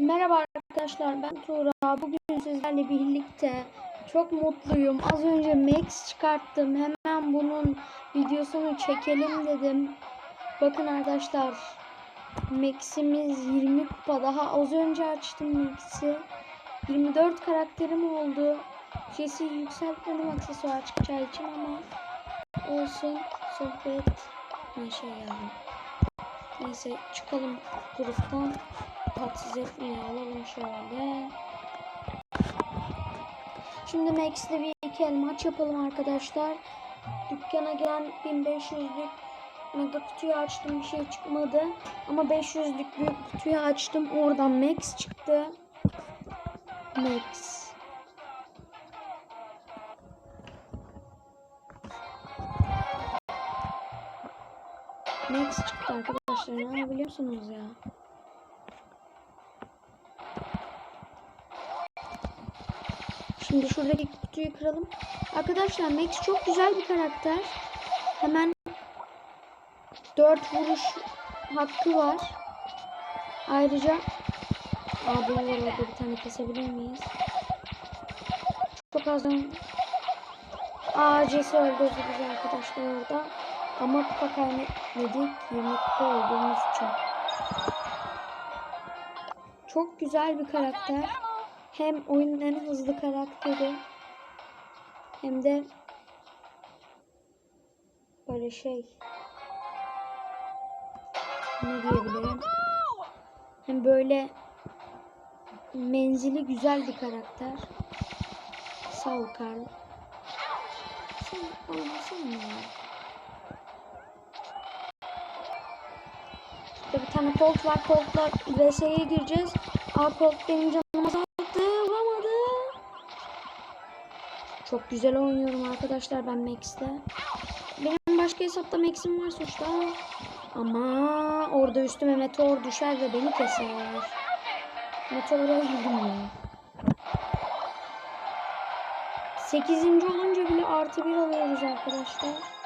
Merhaba arkadaşlar ben Tuğra. Bugün sizlerle birlikte çok mutluyum. Az önce Max çıkarttım. Hemen bunun videosunu çekelim dedim. Bakın arkadaşlar. Max'imiz 20 kupa. Daha az önce açtım Max'i. 24 karakterim oldu. Jesse yükseltmedim aksesuar çıkacağı için ama olsun. Sohbet. Ha şey yazdım. Neyse çıkalım gruptan. Tatsız etmeye alalım şöyle. Şimdi Max'le bir iki el maç yapalım arkadaşlar. Dükkana gelen 1500'lük mega kutuyu açtım bir şey çıkmadı. Ama 500'lük büyük kutuyu açtım. Oradan Max çıktı. Max. Max çıktı arkadaşlar. Ne biliyor musunuz ya? Şimdi şuradaki kutuyu kıralım. Arkadaşlar Max çok güzel bir karakter. Hemen 4 vuruş hakkı var. Ayrıca Abi var orada bir tane kesebilir miyiz? Çok az Acesi öldürdü bizi arkadaşlar orada. Ama kupa kaybetmedik. 20 kupa olduğumuz için. Çok güzel bir karakter. Hem oyunun en hızlı karakteri. Hem de böyle şey ne diyebilirim? Hem böyle menzili güzel bir karakter. Sağ ol Karl. Sen olmasın ya. Burada bir tane Colt var. Colt'la VS'ye gireceğiz. Aa Colt benim Çok güzel oynuyorum arkadaşlar ben Max'te. Benim başka hesapta Max'im var sonuçta. Ama orada üstüme meteor düşer ve beni keser. Meteora öldüm ya. 8. olunca bile artı 1 alıyoruz arkadaşlar.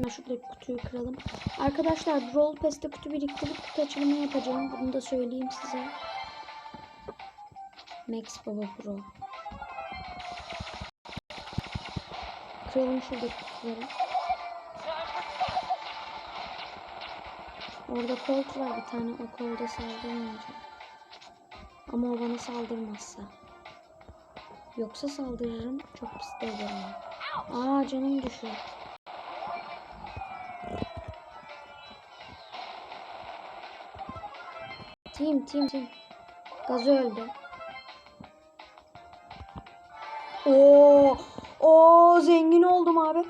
Hemen şuradaki kutuyu kıralım. Arkadaşlar Brawl Pass'te kutu biriktirip kutu açılımı yapacağım. Bunu da söyleyeyim size. Max Baba Pro. Kıralım şuradaki kutuları. Orada Colt var bir tane. O Colt'a saldırmayacak. Ama o bana saldırmazsa. Yoksa saldırırım. Çok pis ederim. Aa canım düşüyor. Tim tim tim. Gazı öldü. Oo, oo zengin oldum abi.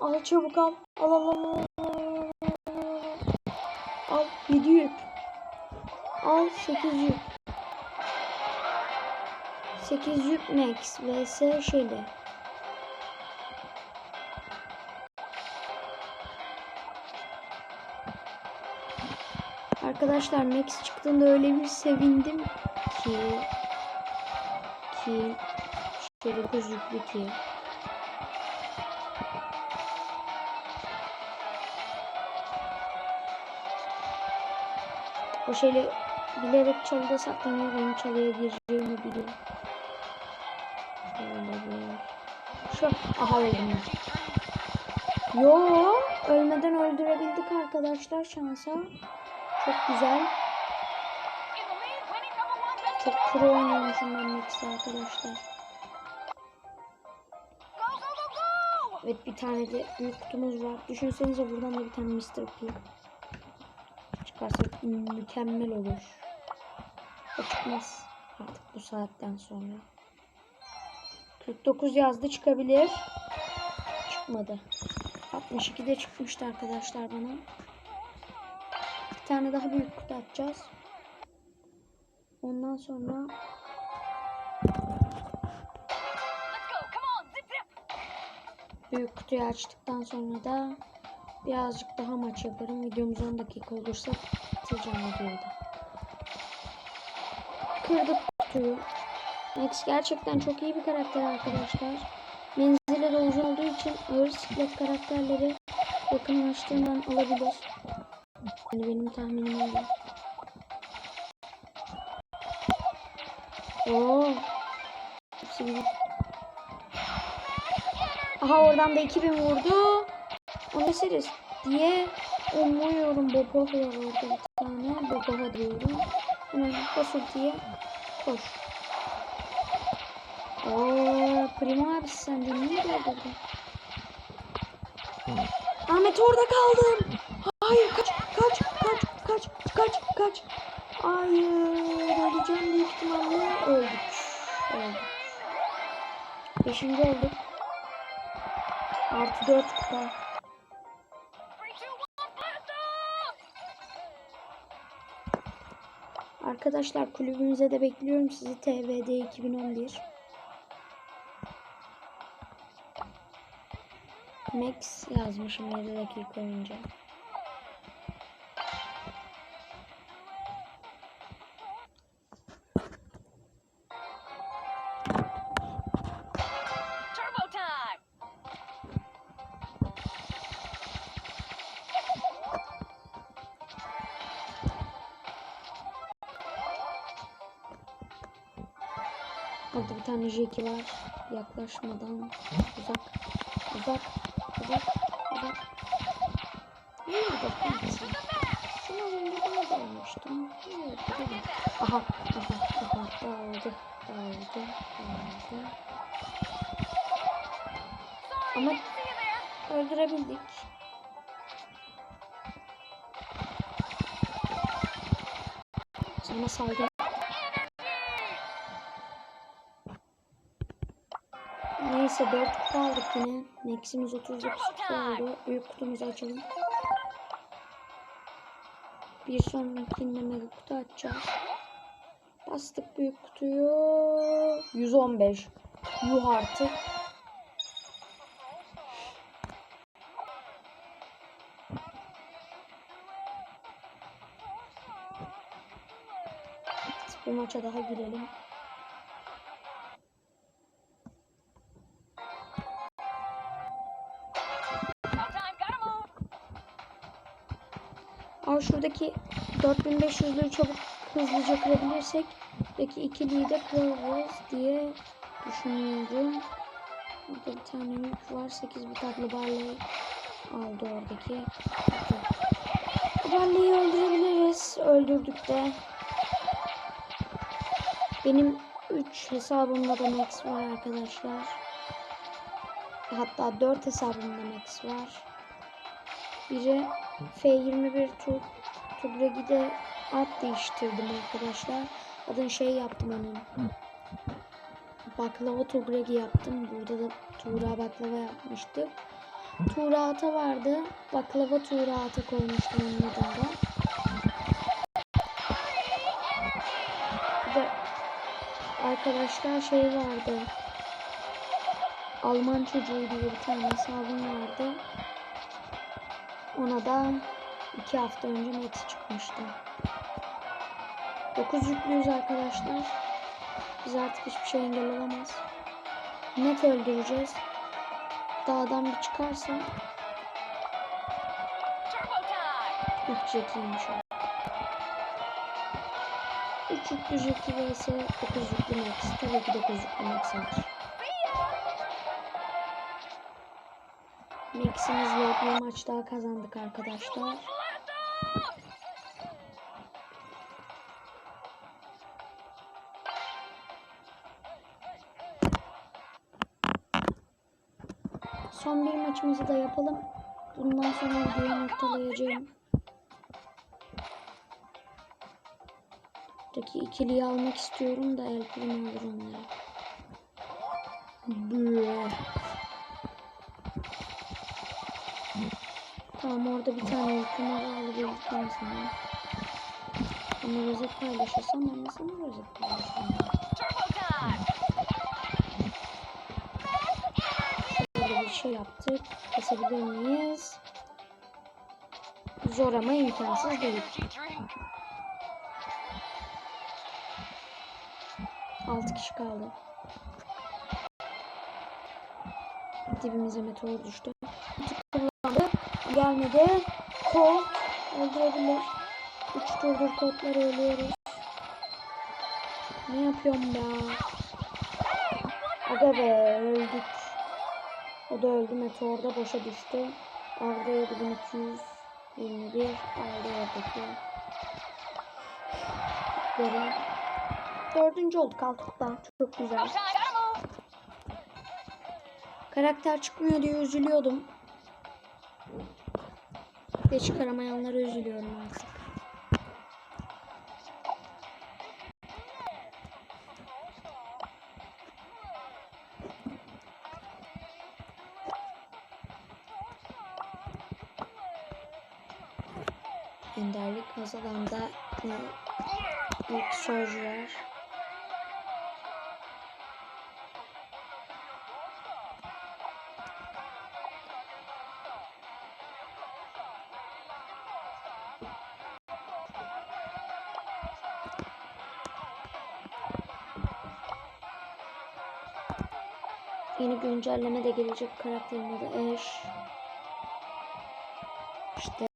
Al çabuk al. Al al al. al, al, al. Al 7 yük. Al 8 yük. 8 yük max vs şeyle. Arkadaşlar Max çıktığında öyle bir sevindim ki ki şöyle gözüklü ki o şeyle bilerek çalıda saklanıyor benim çalıya gireceğimi biliyor. Şu aha öldüm. Yo ölmeden öldürebildik arkadaşlar şansa. Çok güzel. Çok pro oynuyormuşum ben Max'te arkadaşlar. Evet bir tane de büyük kutumuz var. Düşünsenize buradan da bir tane Mr. P. Çıkarsa mükemmel olur. O çıkmaz artık bu saatten sonra. 49 yazdı çıkabilir. Çıkmadı. 62 de çıkmıştı arkadaşlar bana. Bir tane daha büyük kutu açacağız. Ondan sonra büyük kutuyu açtıktan sonra da birazcık daha maç yaparım. Videomuz 10 dakika olursa bitireceğim videoyu da. Kırdık kutuyu. Max gerçekten çok iyi bir karakter arkadaşlar. Menzili de uzun olduğu için ağır siklet karakterleri yakınlaştığından alabilir. Yani benim tahminim öyle. Oo. Gibi. Aha oradan da 2000 vurdu. O ne seriz diye umuyorum. Boboha var orada bir tane. Boboha diyorum. Hemen bas ultiye. Koş. Oo, Primo abi sen de niye öldürdün? Ahmet orada kaldım. Hayır kaç kaç kaç kaç kaç. Hayır öleceğim büyük ihtimalle öldük. Öldük. Beşinci olduk. Artı dört kupa. 3, 2, 1, blast off! Arkadaşlar kulübümüze de bekliyorum sizi TVD 2011. Max yazmışım 7 dakika önce. Tane Jackie var. Yaklaşmadan uzak uzak uzak uzak. Nerede kanka? Sana gelmiştim. Nerede? Nerede? Aha aha aha dağıldı dağıldı dağıldı. Ama öldürebildik. Sana saldım. Neyse 4 kutu aldık yine. Max'imiz 39 kutu oldu. Büyük kutumuzu açalım. Bir sonrakinde mega kutu açacağız. Bastık büyük kutuyu. 115. Yuh artık. Bir maça daha girelim. Ama şuradaki 4500'lüğü çabuk hızlıca kırabilirsek buradaki ikiliyi de kırarız diye düşünüyorum. Burada bir tane yük var. 8 bir tatlı Barley aldı oradaki. Barley'i öldürebiliriz. Öldürdük de. Benim 3 hesabımda da Max var arkadaşlar. Hatta 4 hesabımda Max var. Biri F21 tur Tugregi'de ad değiştirdim arkadaşlar. Adını şey yaptım onun. Baklava Tugregi yaptım. Burada da Tuğra baklava yapmıştık. Tuğra Ata vardı. Baklava Tuğra Ata koymuştum onun adında. Bir arkadaşlar şey vardı. Alman çocuğu diye bir tane hesabım vardı. Ona da iki hafta önce Max çıkmıştı. 9 yüklüyüz arkadaşlar. Biz artık hiçbir şey engel olamaz. Net öldüreceğiz. Dağdan bir çıkarsa! 3 Jackie'ymiş o. 3 yüklü Jackie vs 9 yüklü Max. Tabii ki 9 yüklü Max alır. Max'imizle bir maç daha kazandık arkadaşlar. Son bir maçımızı da yapalım. Bundan sonra videoyu noktalayacağım. Buradaki ikiliyi almak istiyorum da el primo alır onları. Bleh. Tamam orada bir tane primo alabildikten sonra. Onu rozet paylaşırsam ben de sana rozet paylaşırım. Şöyle bir şey yaptık. Kesebilir miyiz? zor ama imkansız değil. G3. 6 kişi kaldı. Dibimize meteor düştü. Gelmedi. Colt öldürebilir. 3 turdur Colt'ları ölüyoruz. Ne yapıyorum ya? Aga be öldük. O da öldü. Meteor da boşa düştü. Arda 7221 aldı oradaki. Böyle. Dördüncü olduk altılıkta. Çok güzel. Karakter çıkmıyor diye üzülüyordum. Ve çıkaramayanlara üzülüyorum artık. Enderlik masadan da e, ilk Surge Yeni güncelleme de gelecek karakterin adı Ash. İşte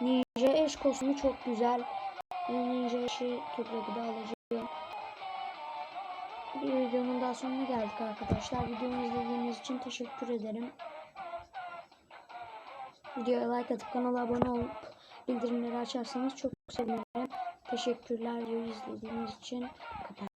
Ninja Ash kostümü çok güzel. Ninja Ash'i Turbo'da alacağım. Bir videonun daha sonuna geldik arkadaşlar. Videomu izlediğiniz için teşekkür ederim. Videoya like atıp kanala abone olup bildirimleri açarsanız çok sevinirim. Teşekkürler videoyu izlediğiniz için. Kapat.